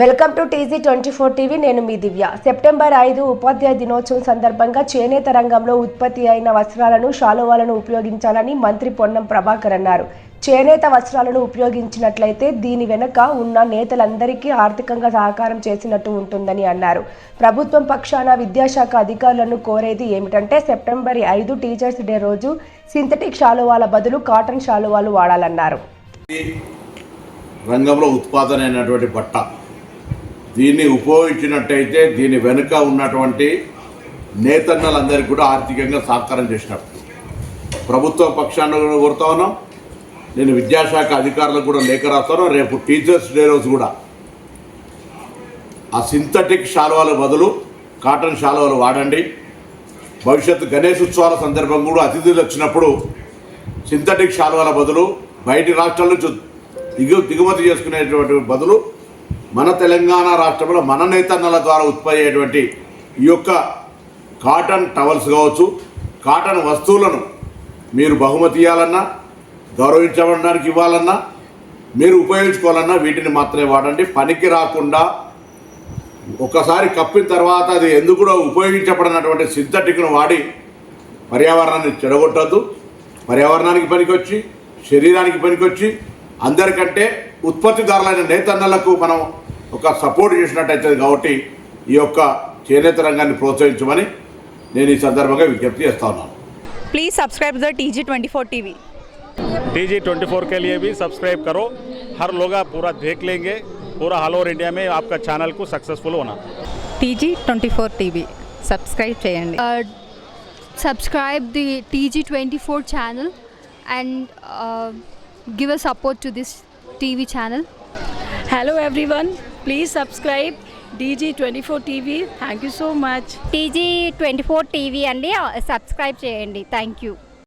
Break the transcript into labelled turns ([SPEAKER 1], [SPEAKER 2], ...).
[SPEAKER 1] Welcome to TG twenty four TV నేను మీ Divya. September ఐదు ఉపాధ్యాయ దినోత్సవం సందర్భంగా చేనేత రంగంలో ఉత్పత్తి అయిన వస్త్రాలను శాలువాలను ఉపయోగించాలని మంత్రి పొన్నం ప్రభాకర్ అన్నారు. చేనేత వస్త్రాలను ఉపయోగించినట్లయితే దీని వెనుక ఉన్న నేతలందరికీ ఆర్థికంగా సహకారం చేసినట్టు ఉంటుందని అన్నారు. ప్రభుత్వం పక్షాన విద్యాశాఖ అధికారులను కోరేది ఏమిటంటే సెప్టెంబర్ ఐదు టీచర్స్ డే రోజు సింథటిక్ శాలువాల బదులు కాటన్ శాలువాలు వాడాలన్నారు.
[SPEAKER 2] రంగంలో ఉత్పాదన అయినటువంటి బట్ట దీన్ని ఉపయోగించినట్టయితే దీని వెనుక ఉన్నటువంటి నేతన్నలందరికీ కూడా ఆర్థికంగా సహకారం చేసినట్టు ప్రభుత్వ పక్షాన్ని కూడా కోరుతా ఉన్నాం. నేను విద్యాశాఖ అధికారులకు కూడా లేఖ రాస్తాను రేపు టీచర్స్ డే రోజు కూడా. ఆ సింథటిక్ శాలువాల బదులు కాటన్ శాలువాలు వాడండి. భవిష్యత్తు గణేష్ ఉత్సవాల సందర్భం కూడా అతిథులు వచ్చినప్పుడు సింథటిక్ శాలువాల బదులు బయటి రాష్ట్రాల నుంచి దిగు దిగుమతి చేసుకునేటువంటి బదులు మన తెలంగాణ రాష్ట్రంలో మన నేతన్నల ద్వారా ఉత్పత్తి అయ్యేటువంటి ఈ యొక్క కాటన్ టవల్స్ కావచ్చు కాటన్ వస్తువులను మీరు బహుమతి ఇవ్వాలన్నా గౌరవించబడడానికి ఇవ్వాలన్నా మీరు ఉపయోగించుకోవాలన్నా వీటిని మాత్రమే వాడండి. పనికి రాకుండా ఒకసారి కప్పిన తర్వాత అది ఎందుకు కూడా ఉపయోగించబడినటువంటి సింథటిక్ను వాడి పర్యావరణాన్ని చెడగొట్టద్దు. పర్యావరణానికి పనికొచ్చి శరీరానికి పనికొచ్చి అందరికంటే ఉత్పత్తిదారులైన నేతన్నలకు మనం ఒక సపోర్ట్ చేసినట్టయితే కాబట్టి ఈ యొక్క చేనేత రంగాన్ని ప్రోత్సహించమని నేను ఈ సందర్భంగా విజ్ఞప్తి చేస్తా ఉన్నాను
[SPEAKER 3] please subscribe the T G twenty four T V
[SPEAKER 4] T G twenty four के लिए भी सब्सक्राइब करो हर लोग आप पूरा देख लेंगे पूरा ऑल ओवर इंडिया में आपका चैनल को सक्सेसफुल होना
[SPEAKER 5] TG twenty four TV subscribe చేయండి
[SPEAKER 6] uh, subscribe the TG24 channel and uh, give a support to this TV channel.
[SPEAKER 7] Hello everyone, please subscribe DG24 TV. Thank you so much.
[SPEAKER 5] TG twenty four TV అండి subscribe చేయండి thank you